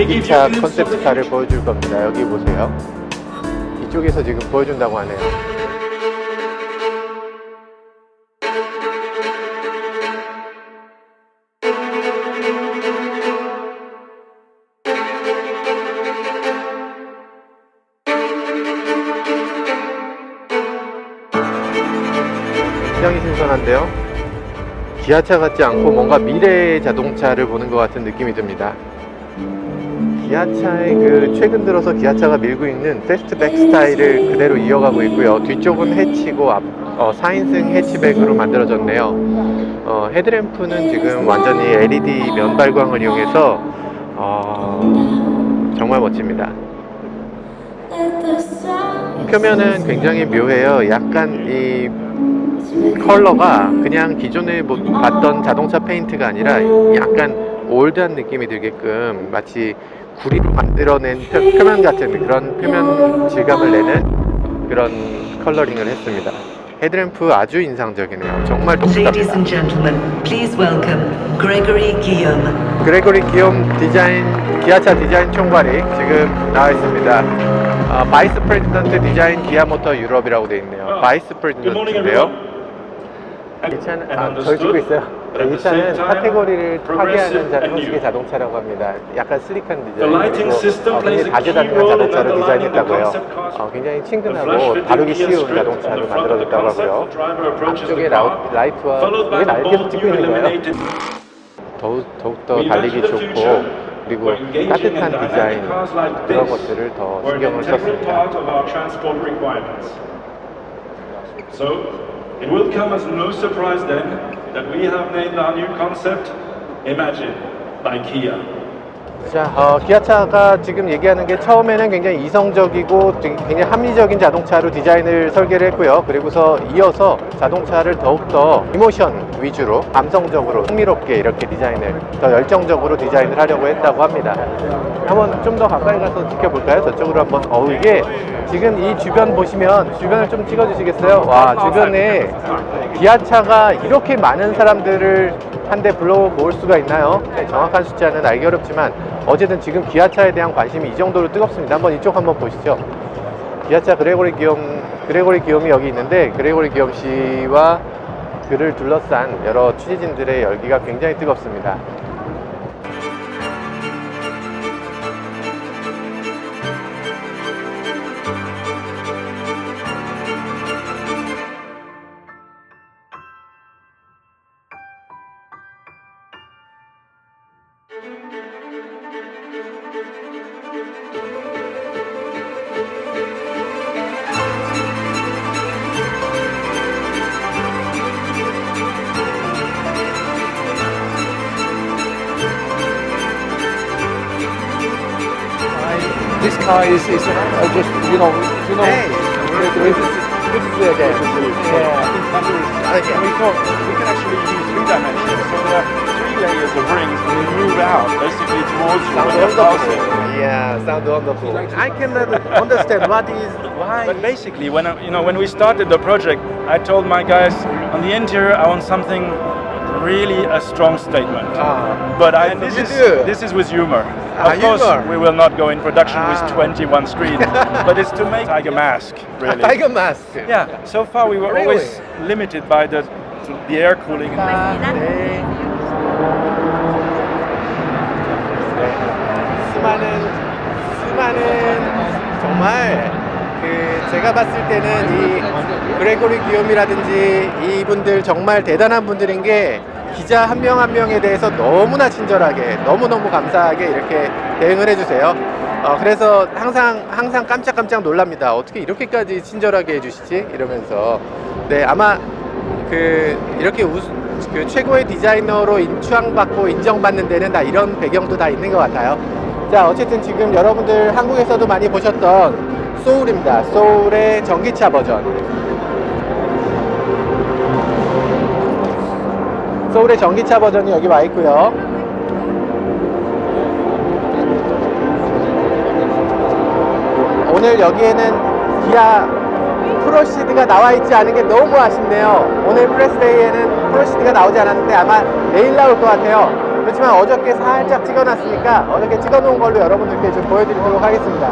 이차 컨셉트카를 보여줄 겁니다. 여기 보세요. 이쪽에서 지금 보여준다고 하네요. 굉장히 신선한데요. 기아차 같지 않고 뭔가 미래의 자동차를 보는 것 같은 느낌이 듭니다. 기아차의 그 최근 들어서 기아차가 밀고 있는 패스트백 스타일을 그대로 이어가고 있고요. 뒤쪽은 해치고 앞, 어, 4인승 해치백으로 만들어졌네요. 어, 헤드램프는 지금 완전히 LED 면발광을 이용해서 어, 정말 멋집니다. 표면은 굉장히 묘해요. 약간 이 컬러가 그냥 기존에 뭐 봤던 자동차 페인트가 아니라 약간 올드한 느낌이 들게끔 마치 구리로 만들어낸 표, 표면 같은 그런 표면 질감을 내는 그런 컬러링을 했습니다. 헤드램프 아주 인상적이네요. 정말 독특합니다. and gentlemen, please welcome Gregory Guillaume. 그레고리 기욤 디자인 기아차 디자인 총괄이 지금 나와 있습니다. 어, 바이스 프레지던트 디자인 기아 모터 유럽이라고 되어 있네요. 바이스 프레지던트인데요. 이 차는 아, 저희 찍고 있어요. 이 차는 카테고리를 파괴하는 자, 형식의 자동차라고 합니다. 약간 슬릭한 디자인이고 어, 굉장히 다재다능한 자동차로 디자인했다고요. 어, 굉장히 친근하고 다루기 쉬운 자동차로 만들어졌다고 하고요. 앞쪽에 라우, 라이트와 이게 날 계속 찍고 있는 거예요. 더욱, 더욱더 달리기 좋고 그리고 따뜻한 디자인 그런 것들을 더 신경을 썼습니다. It will come as no surprise then that we have named our new concept Imagine by Kia. 자, 어, 기아차가 지금 얘기하는 게 처음에는 굉장히 이성적이고 굉장히 합리적인 자동차로 디자인을 설계를 했고요. 그리고서 이어서 자동차를 더욱더 이모션 위주로 감성적으로 흥미롭게 이렇게 디자인을 더 열정적으로 디자인을 하려고 했다고 합니다. 한번 좀 더 가까이 가서 지켜볼까요? 저쪽으로 한번. 어, 이게 지금 이 주변 보시면 주변을 좀 찍어주시겠어요? 와, 주변에 기아차가 이렇게 많은 사람들을 한 대 불러 모을 수가 있나요? 네, 정확한 숫자는 알기 어렵지만 어쨌든 지금 기아차에 대한 관심이 이 정도로 뜨겁습니다. 한번 이쪽 한번 보시죠. 기아차 그레고리 기욤 그레고리 기욤이 여기 있는데 그레고리 기욤 씨와 그를 둘러싼 여러 취재진들의 열기가 굉장히 뜨겁습니다. This car is, is uh, just, you know, you know, Hey, this, is, this is it again. Yeah. And we thought we can actually use three dimensions. So there are three layers of rings and we move out basically towards you when Sound you're passing. wonderful. Yeah, sound wonderful. I cannot understand what is why. But basically, when I, you know when we started the project, I told my guys on the interior I want something really a strong statement. Ah, But I And this is do. this is with humor. Ah, of course, humor. we will not go in production Ah. with 21 screens, but it's to make Tiger Mask. Really. Tiger Mask. Yeah. So far, we were Really? always limited by the the air cooling. 아, 네. 네. 수많은 수많은 정말 그 제가 봤을 때는 이 그레고리 기욤이라든지 이분들 정말 대단한 분들인 게 기자 한명한 명에 대해서 너무나 친절하게 너무너무 감사하게 이렇게 대응을 해주세요. 어, 그래서 항상 항상 깜짝깜짝 놀랍니다. 어떻게 이렇게까지 친절하게 해주시지? 이러면서 네 아마 그 이렇게 우수, 그 최고의 디자이너로 인 추앙받고 인정받는 데는 다 이런 배경도 다 있는 것 같아요. 자 어쨌든 지금 여러분들 한국에서도 많이 보셨던 소울입니다. 소울의 전기차 버전. 소울의 전기차 버전이 여기 와 있고요. 오늘 여기에는 기아 프로시드가 나와 있지 않은 게 너무 아쉽네요. 오늘 프레스데이에는 프로시드가 나오지 않았는데 아마 내일 나올 것 같아요. 그렇지만 어저께 살짝 찍어놨으니까 어저께 찍어놓은 걸로 여러분들께 좀 보여드리도록 하겠습니다.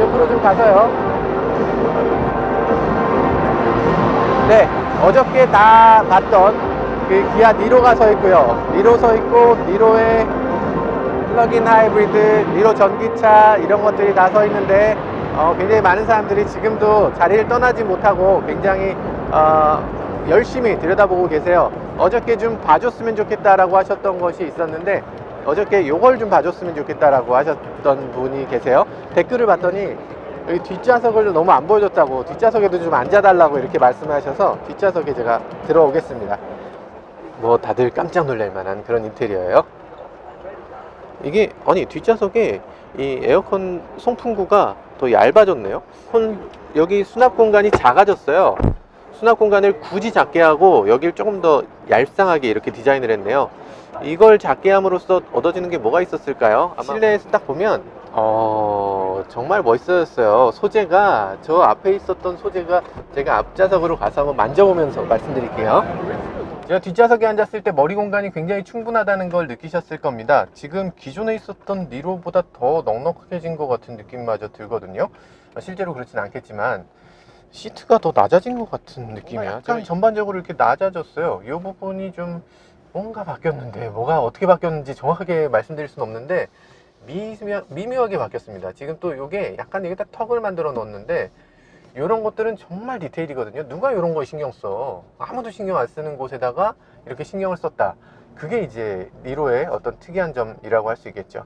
옆으로 좀 가서요. 네, 어저께 다 봤던 그 기아 니로가 서 있고요. 니로 서 있고 니로의 플러긴 하이브리드, 니로 전기차 이런 것들이 다 서 있는데 어, 굉장히 많은 사람들이 지금도 자리를 떠나지 못하고 굉장히 어, 열심히 들여다보고 계세요. 어저께 좀 봐줬으면 좋겠다라고 하셨던 것이 있었는데 어저께 요걸 좀 봐줬으면 좋겠다라고 하셨던 분이 계세요. 댓글을 봤더니 여기 뒷좌석을 너무 안 보여줬다고 뒷좌석에도 좀 앉아달라고 이렇게 말씀하셔서 뒷좌석에 제가 들어오겠습니다. 뭐 다들 깜짝 놀랄 만한 그런 인테리어예요. 이게 아니 뒷좌석에 이 에어컨 송풍구가 더 얇아졌네요. 손 여기 수납 공간이 작아졌어요. 수납 공간을 굳이 작게 하고 여기를 조금 더 얄쌍하게 이렇게 디자인을 했네요. 이걸 작게 함으로써 얻어지는 게 뭐가 있었을까요? 실내에서 딱 보면 어 정말 멋있어졌어요. 소재가 저 앞에 있었던 소재가 제가 앞좌석으로 가서 한번 만져보면서 말씀드릴게요. 제가 뒷좌석에 앉았을 때 머리 공간이 굉장히 충분하다는 걸 느끼셨을 겁니다. 지금 기존에 있었던 니로보다 더 넉넉해진 것 같은 느낌마저 들거든요. 실제로 그렇진 않겠지만 시트가 더 낮아진 것 같은 느낌이야. 약간 전반적으로 이렇게 낮아졌어요. 이 부분이 좀 뭔가 바뀌었는데 뭐가 어떻게 바뀌었는지 정확하게 말씀드릴 수는 없는데 미묘, 미묘하게 바뀌었습니다. 지금 또 이게 약간 여기다 턱을 만들어 놓았는데 이런 것들은 정말 디테일이거든요. 누가 이런 거에 신경 써? 아무도 신경 안 쓰는 곳에다가 이렇게 신경을 썼다. 그게 이제 니로의 어떤 특이한 점이라고 할 수 있겠죠.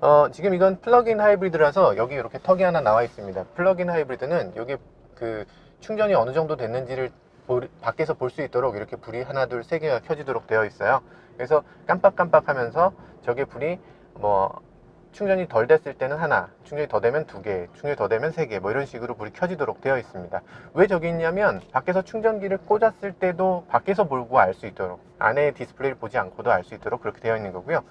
어, 지금 이건 플러그인 하이브리드라서 여기 이렇게 턱이 하나 나와 있습니다. 플러그인 하이브리드는 여기 그 충전이 어느 정도 됐는지를 볼- 밖에서 볼 수 있도록 이렇게 불이 하나, 둘, 세 개가 켜지도록 되어 있어요. 그래서 깜빡깜빡 하면서 저게 불이 뭐 충전이 덜 됐을 때는 하나, 충전이 더 되면 두 개, 충전이 더 되면 세 개, 뭐 이런 식으로 불이 켜지도록 되어 있습니다. 왜 저기 있냐면 밖에서 충전기를 꽂았을 때도 밖에서 보고 알 수 있도록 안에 디스플레이를 보지 않고도 알 수 있도록 그렇게 되어 있는 거고요.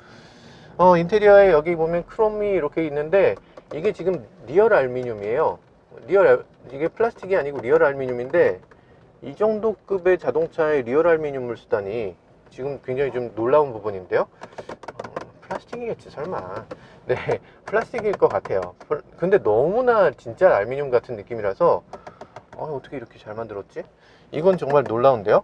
어, 인테리어에 여기 보면 크롬이 이렇게 있는데 이게 지금 리얼 알루미늄이에요. 리얼 알- 이게 플라스틱이 아니고 리얼 알루미늄인데 이 정도 급의 자동차에 리얼 알루미늄을 쓰다니 지금 굉장히 좀 놀라운 부분인데요. 어, 플라스틱이겠지 설마. 네, 플라스틱일 것 같아요. 플- 근데 너무나 진짜 알루미늄 같은 느낌이라서 어, 어떻게 이렇게 잘 만들었지? 이건 정말 놀라운데요.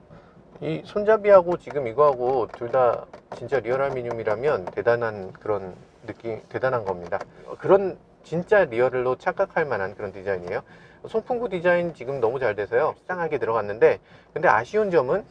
이 손잡이하고 지금 이거하고 둘 다 진짜 리얼 알루미늄이라면 대단한 그런 느낌, 대단한 겁니다. 어, 그런 진짜 리얼로 착각할 만한 그런 디자인이에요. 송풍구 디자인 지금 너무 잘 돼서요. 쌍하게 들어갔는데, 근데 아쉬운 점은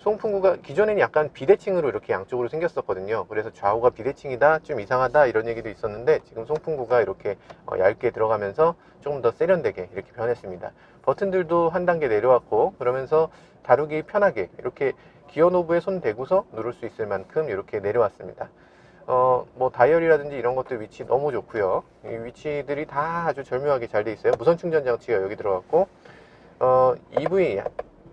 송풍구가 기존에는 약간 비대칭으로 이렇게 양쪽으로 생겼었거든요. 그래서 좌우가 비대칭이다, 좀 이상하다 이런 얘기도 있었는데 지금 송풍구가 이렇게 어, 얇게 들어가면서 조금 더 세련되게 이렇게 변했습니다. 버튼들도 한 단계 내려왔고 그러면서 다루기 편하게 이렇게 기어 노브에 손 대고서 누를 수 있을 만큼 이렇게 내려왔습니다. 어, 뭐 다이얼이라든지 이런 것들 위치 너무 좋고요. 이 위치들이 다 아주 절묘하게 잘 돼 있어요. 무선 충전 장치가 여기 들어갔고 어, EV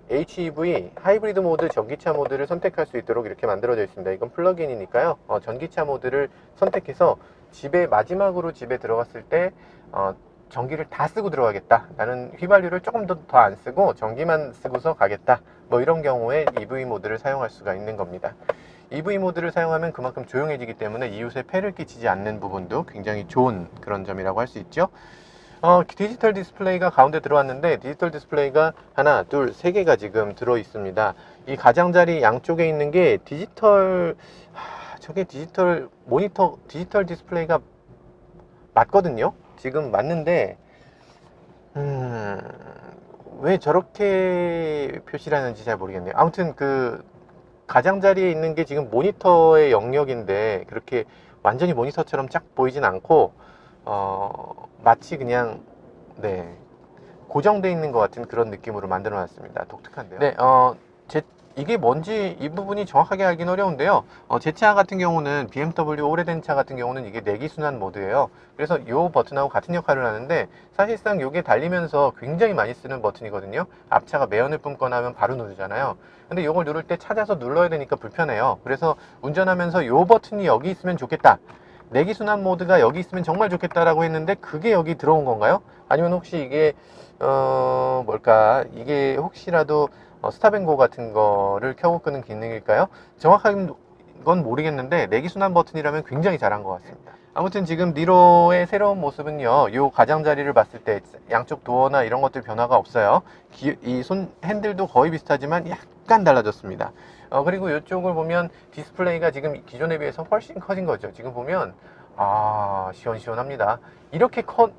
HEV 하이브리드 모드 전기차 모드를 선택할 수 있도록 이렇게 만들어져 있습니다. 이건 플러그인이니까요. 어, 전기차 모드를 선택해서 집에 마지막으로 집에 들어갔을 때 어, 전기를 다 쓰고 들어가겠다. 나는 휘발유를 조금 더 더 안 쓰고 전기만 쓰고서 가겠다. 뭐 이런 경우에 EV 모드를 사용할 수가 있는 겁니다. EV 모드를 사용하면 그만큼 조용해지기 때문에 이웃에 폐를 끼치지 않는 부분도 굉장히 좋은 그런 점이라고 할 수 있죠. 어, 디지털 디스플레이가 가운데 들어왔는데 디지털 디스플레이가 하나, 둘, 세 개가 지금 들어 있습니다. 이 가장자리 양쪽에 있는 게 디지털 하, 저게 디지털 모니터 디지털 디스플레이가 맞거든요. 지금 맞는데 음, 왜 저렇게 표시를 하는지 잘 모르겠네요. 아무튼 그 가장자리에 있는 게 지금 모니터의 영역인데 그렇게 완전히 모니터처럼 쫙 보이진 않고 어, 마치 그냥 네 고정돼 있는 것 같은 그런 느낌으로 만들어 놨습니다. 독특한데요. 네, 어, 제, 이게 뭔지 이 부분이 정확하게 알긴 어려운데요. 어, 제 차 같은 경우는 BMW 오래된 차 같은 경우는 이게 내기 순환 모드예요. 그래서 이 버튼하고 같은 역할을 하는데 사실상 이게 달리면서 굉장히 많이 쓰는 버튼이거든요. 앞차가 매연을 뿜거나 하면 바로 누르잖아요. 근데 이걸 누를 때 찾아서 눌러야 되니까 불편해요. 그래서 운전하면서 이 버튼이 여기 있으면 좋겠다. 내기 순환 모드가 여기 있으면 정말 좋겠다라고 했는데 그게 여기 들어온 건가요? 아니면 혹시 이게 어 뭘까 이게 혹시라도 어, 스탑앤고 같은 거를 켜고 끄는 기능일까요? 정확하게는 건 모르겠는데 내기순환 버튼이라면 굉장히 잘한 것 같습니다. 아무튼 지금 니로의 새로운 모습은요, 요 가장자리를 봤을 때 양쪽 도어나 이런 것들 변화가 없어요. 이 손 핸들도 거의 비슷하지만 약간 달라졌습니다. 어, 그리고 이쪽을 보면 디스플레이가 지금 기존에 비해서 훨씬 커진 거죠. 지금 보면 아 시원시원합니다. 이렇게 커,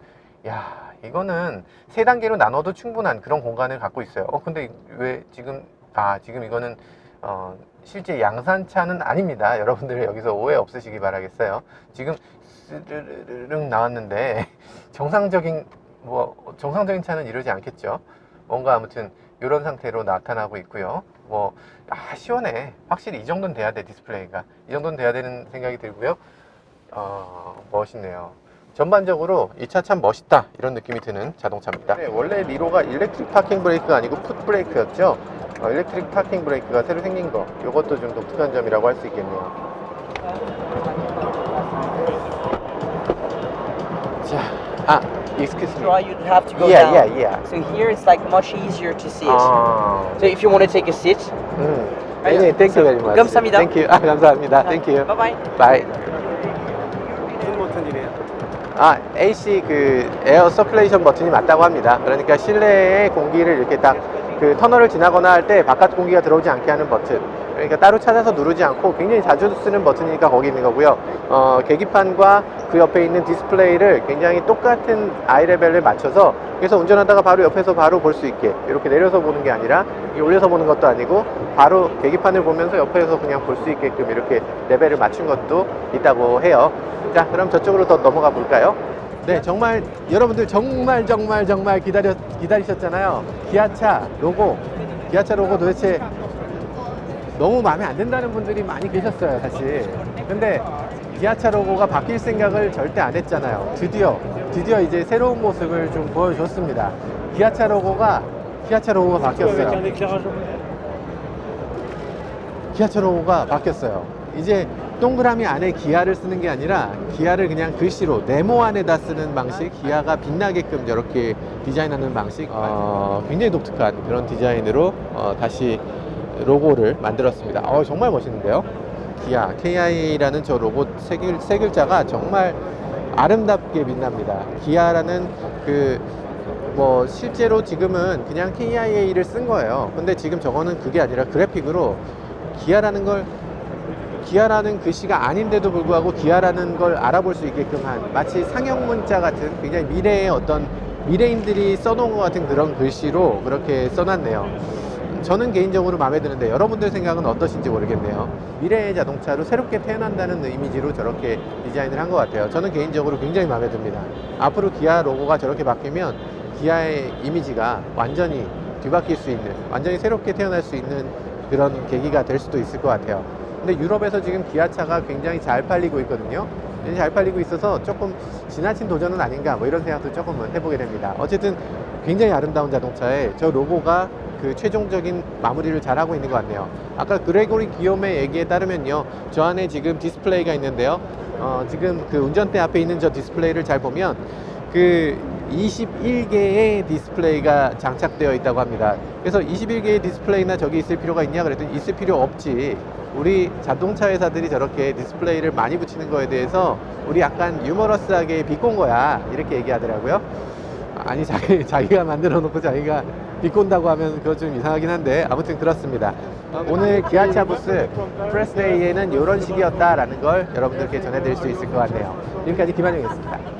야 이거는 세 단계로 나눠도 충분한 그런 공간을 갖고 있어요. 어 근데 왜 지금 아 지금 이거는 어, 실제 양산차는 아닙니다. 여러분들 여기서 오해 없으시기 바라겠어요. 지금 스르르륵 나왔는데 정상적인 뭐 정상적인 차는 이러지 않겠죠. 뭔가 아무튼 이런 상태로 나타나고 있고요. 뭐 아, 시원해. 확실히 이 정도는 돼야 돼 디스플레이가. 이 정도는 돼야 되는 생각이 들고요. 어, 멋있네요. 전반적으로 이 차 참 멋있다 이런 느낌이 드는 자동차입니다. 네, 원래 리로가 일렉트릭 파킹 브레이크가 아니고 풋 브레이크였죠. 어, 일렉트릭 파킹 브레이크가 새로 생긴 거. 이것도 좀 독특한 점이라고 할 수 있겠네요. 자, 아, excuse me. Try, you'd have to go Yeah, down. yeah, yeah. So here it's like much easier to see it. 아, So if you want to take a seat, 음. 네, 네, thank you very much. 감사합니다. Thank you. 아, 감사합니다. Thank you. bye bye. 바이. 무슨 버튼이래요? 아, AC 그 에어 서큘레이션 버튼이 맞다고 합니다. 그러니까 실내의 공기를 이렇게 딱 그 터널을 지나거나 할 때 바깥 공기가 들어오지 않게 하는 버튼. 그러니까 따로 찾아서 누르지 않고 굉장히 자주 쓰는 버튼이니까 거기 있는 거고요. 어, 계기판과 그 옆에 있는 디스플레이를 굉장히 똑같은 아이 레벨에 맞춰서 그래서 운전하다가 바로 옆에서 바로 볼 수 있게 이렇게 내려서 보는 게 아니라 올려서 보는 것도 아니고 바로 계기판을 보면서 옆에서 그냥 볼 수 있게끔 이렇게 레벨을 맞춘 것도 있다고 해요. 자, 그럼 저쪽으로 더 넘어가 볼까요? 네, 정말 여러분들 정말 정말 정말 기다려 기다리셨잖아요. 기아차 로고, 기아차 로고 도대체 너무 마음에 안 든다는 분들이 많이 계셨어요, 사실. 근데 기아차 로고가 바뀔 생각을 절대 안 했잖아요. 드디어 드디어 이제 새로운 모습을 좀 보여줬습니다. 기아차 로고가 기아차 로고가 바뀌었어요. 기아차 로고가 바뀌었어요. 이제 동그라미 안에 기아를 쓰는 게 아니라 기아를 그냥 글씨로 네모 안에다 쓰는 방식, 기아가 빛나게끔 저렇게 디자인하는 방식, 어, 굉장히 독특한 그런 디자인으로 어, 다시 로고를 만들었습니다. 어, 정말 멋있는데요. 기아, KI라는 저 로고 세, 글, 세 글자가 정말 아름답게 빛납니다. 기아라는 그 뭐 실제로 지금은 그냥 KIA를 쓴 거예요. 근데 지금 저거는 그게 아니라 그래픽으로 기아라는 걸 기아라는 글씨가 아닌데도 불구하고 기아라는 걸 알아볼 수 있게끔 한 마치 상형 문자 같은 굉장히 미래의 어떤 미래인들이 써놓은 것 같은 그런 글씨로 그렇게 써놨네요. 저는 개인적으로 마음에 드는데 여러분들 생각은 어떠신지 모르겠네요. 미래의 자동차로 새롭게 태어난다는 이미지로 저렇게 디자인을 한 것 같아요. 저는 개인적으로 굉장히 마음에 듭니다. 앞으로 기아 로고가 저렇게 바뀌면 기아의 이미지가 완전히 뒤바뀔 수 있는, 완전히 새롭게 태어날 수 있는 그런 계기가 될 수도 있을 것 같아요. 근데 유럽에서 지금 기아차가 굉장히 잘 팔리고 있거든요. 굉장히 잘 팔리고 있어서 조금 지나친 도전은 아닌가 뭐 이런 생각도 조금은 해보게 됩니다. 어쨌든 굉장히 아름다운 자동차에 저 로고가 그 최종적인 마무리를 잘하고 있는 것 같네요. 아까 그레고리 기욤의 얘기에 따르면요. 저 안에 지금 디스플레이가 있는데요. 어, 지금 그 운전대 앞에 있는 저 디스플레이를 잘 보면 그 21개의 디스플레이가 장착되어 있다고 합니다. 그래서 21개의 디스플레이나 저기 있을 필요가 있냐 그랬더니 있을 필요 없지. 우리 자동차 회사들이 저렇게 디스플레이를 많이 붙이는 거에 대해서 우리 약간 유머러스하게 비꼰 거야. 이렇게 얘기하더라고요. 아니 자기, 자기가 만들어 놓고 자기가 비꼰다고 하면 그거 좀 이상하긴 한데 아무튼 그렇습니다. 오늘 기아차 부스 프레스데이에는 이런 식이었다라는 걸 여러분들께 전해드릴 수 있을 것 같네요. 지금까지 김한영이었습니다.